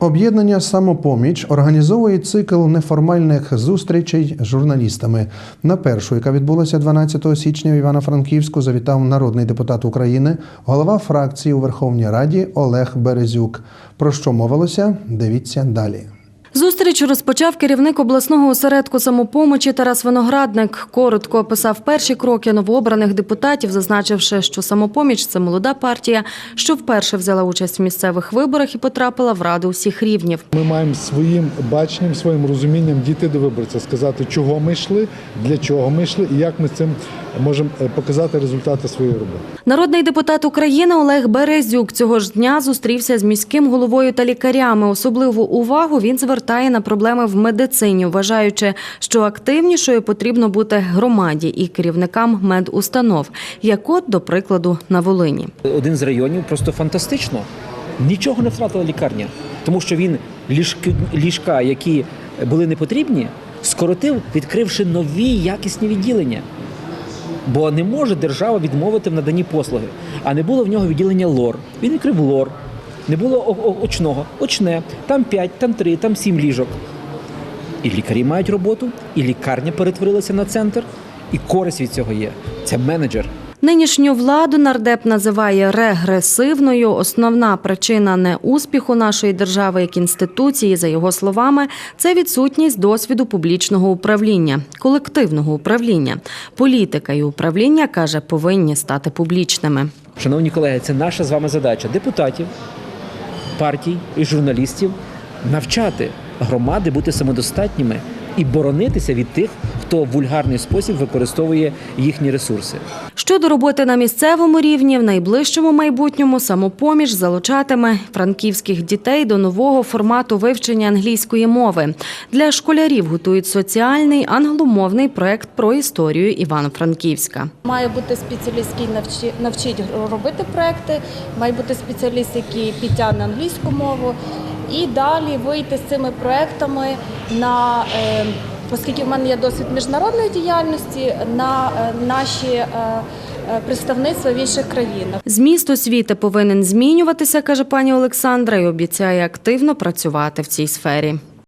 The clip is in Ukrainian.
Об'єднання Самопоміч організовує цикл неформальних зустрічей з журналістами. На першу, яка відбулася 12 січня в Івано-Франківську, завітав народний депутат України, голова фракції у Верховній Раді Олег Березюк. Про що мовилося? Дивіться далі. Зустріч розпочав керівник обласного осередку самопомочі Тарас Виноградник. Коротко описав перші кроки новообраних депутатів, зазначивши, що самопоміч це молода партія, що вперше взяла участь в місцевих виборах і потрапила в раду усіх рівнів. Ми маємо своїм баченням, своїм розумінням дійти до виборця, сказати, чого ми йшли, для чого ми йшли і як ми цим можемо е, показати результати своєї роботи. Народний депутат України Олег Березюк цього ж дня зустрівся з міським головою та лікарями. Особливу увагу він звертає на проблеми в медицині, вважаючи, що активнішою потрібно бути громаді і керівникам медустанов, як от, до прикладу, на Волині. один з районів просто фантастично. Нічого не втратила лікарня, тому що він ліжки, ліжка, які були не потрібні, скоротив, відкривши нові якісні відділення. Бо не може держава відмовити в наданні послуги. А не було в нього відділення лор. Він відкрив лор. Не було очного, очне, там 5, там 3, там 7 ліжок. І лікарі мають роботу, і лікарня перетворилася на центр, і користь від цього є. Це менеджер. Нинішню владу нардеп називає регресивною. Основна причина неуспіху нашої держави як інституції, за його словами, це відсутність досвіду публічного управління, колективного управління. Політика і управління каже, повинні стати публічними. Шановні колеги, це наша з вами задача депутатів, партій і журналістів навчати громади бути самодостатніми і боронитися від тих, хто в вульгарний спосіб використовує їхні ресурси. Щодо роботи на місцевому рівні, в найближчому майбутньому самопоміж залучатиме франківських дітей до нового формату вивчення англійської мови. Для школярів готують соціальний англомовний проект про історію Івано-Франківська. Має бути спеціаліст, який навчи, навчить робити проекти, має бути спеціаліст, який підтягне англійську мову, і далі вийти з цими проектами на е, оскільки в мене є досвід міжнародної діяльності, на е, наші е, представництва в інших країнах. Зміст освіти повинен змінюватися, каже пані Олександра, і обіцяє активно працювати в цій сфері.